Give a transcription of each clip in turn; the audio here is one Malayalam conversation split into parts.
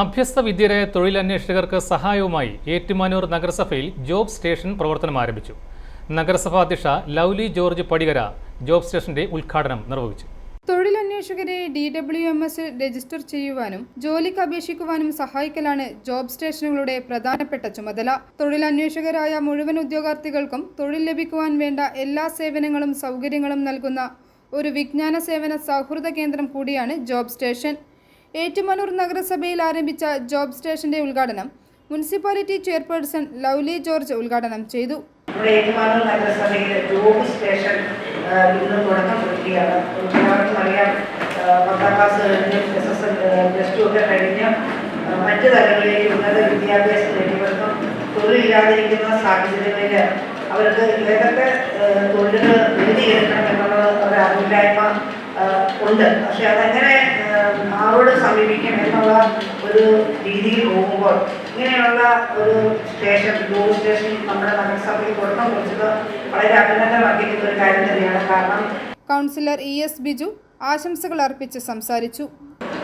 അഭ്യസ്ത വിദ്യരായ തൊഴിലന്വേഷകർക്ക് സഹായവുമായി ഏറ്റുമാനൂർ നഗരസഭയിൽ ജോബ് സ്റ്റേഷൻ പ്രവർത്തനം ആരംഭിച്ചു. നഗരസഭാ അധ്യക്ഷ ലൗലി ജോർജ് പടികര ജോബ് സ്റ്റേഷന്റെ ഉദ്ഘാടനം നിർവഹിച്ചു. തൊഴിലന്വേഷകരെ D W M S register ചെയ്യുവാനും ജോലിക്ക് അപേക്ഷിക്കുവാനും സഹായിക്കലാണ് ജോബ് സ്റ്റേഷനുകളുടെ പ്രധാനപ്പെട്ട ചുമതല. തൊഴിലന്വേഷകരായ മുഴുവൻ ഉദ്യോഗാർത്ഥികൾക്കും തൊഴിൽ ലഭിക്കുവാൻ വേണ്ട എല്ലാ സേവനങ്ങളും സൗകര്യങ്ങളും നൽകുന്ന ഒരു വിജ്ഞാന സേവന സൗഹൃദ കേന്ദ്രം കൂടിയാണ് ജോബ് സ്റ്റേഷൻ. ഏറ്റുമാനൂർ നഗരസഭയിൽ ആരംഭിച്ച ജോബ് സ്റ്റേഷന്റെ ഉദ്ഘാടനം മുനിസിപ്പാലിറ്റി ചെയർപേഴ്സൺ ലൗലി ജോർജ് ഉദ്ഘാടനം ചെയ്തു. ഏറ്റുമാനൂർ നഗരസഭയിലെ ജോബ് സ്റ്റേഷൻ മറ്റ് തലങ്ങളിലേക്ക് ഉന്നത തൊഴിലില്ലാതിരിക്കുന്ന സാഹചര്യങ്ങളിൽ അവർക്ക് ഏതൊക്കെ തൊഴിലുകൾ നേടിയെടുക്കണം എന്നുള്ളത് അവരുടെ അറിവില്ലായ്മ ഉണ്ട്. പക്ഷെ അതെങ്ങനെ ആരോട് സമീപിക്കും എന്നുള്ള ഒരു രീതിയിൽ പോകുമ്പോൾ ഇങ്ങനെയുള്ള ഒരു സ്റ്റേഷൻ ജോബ് സ്റ്റേഷൻ നമ്മുടെ നഗരസഭയിൽ തുടക്കം കുറിച്ചത് വളരെ അഭിനന്ദനം അർഹിക്കുന്ന ഒരു കാര്യം തന്നെയാണ്. കാരണം കൗൺസിലർ ഇ എസ് ബിജു ആശംസകൾ അർപ്പിച്ച് സംസാരിച്ചു.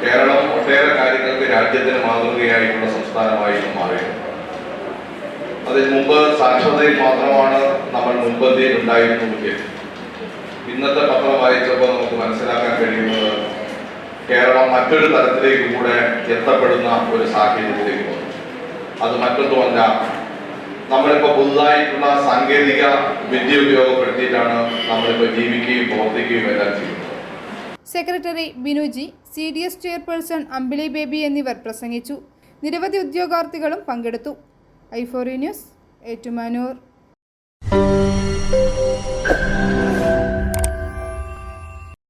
കേരളം ഒട്ടേറെ കാര്യങ്ങൾക്ക് രാജ്യത്തിന് മാതൃകയായിട്ടുള്ള സംസ്ഥാനമായി മാറിയിട്ടുണ്ട് അതിന് മുമ്പ് സാക്ഷരതയിൽ മാത്രമാണ് നമ്മൾ മുൻപന്തിയിൽ ഉണ്ടായിരുന്നെങ്കിൽ ഇന്നത്തെ പത്രം വായിച്ചപ്പോൾ നമുക്ക് മനസ്സിലാക്കാൻ കഴിയുന്നത് കേരളം മറ്റൊരു തലത്തിലേക്ക് കൂടെ എത്തപ്പെടുന്ന ഒരു സാഹചര്യത്തിലേക്ക് വന്നു അത് മറ്റൊന്നുമല്ല നമ്മളിപ്പോൾ പുതുതായിട്ടുള്ള സാങ്കേതിക വിദ്യ ഉപയോഗപ്പെടുത്തിയിട്ടാണ് നമ്മളിപ്പോൾ ജീവിക്കുകയും പ്രവർത്തിക്കുകയും എല്ലാം ചെയ്യുന്നത്. Secretary Binuji C D S chairperson Ambili Baby എന്നിവർ പ്രസംഗിച്ചു. നിരവധി ഉദ്യോഗാർത്ഥികളും പങ്കെടുത്തു. ഐഫോറി ന്യൂസ് ഏറ്റുമാനൂർ.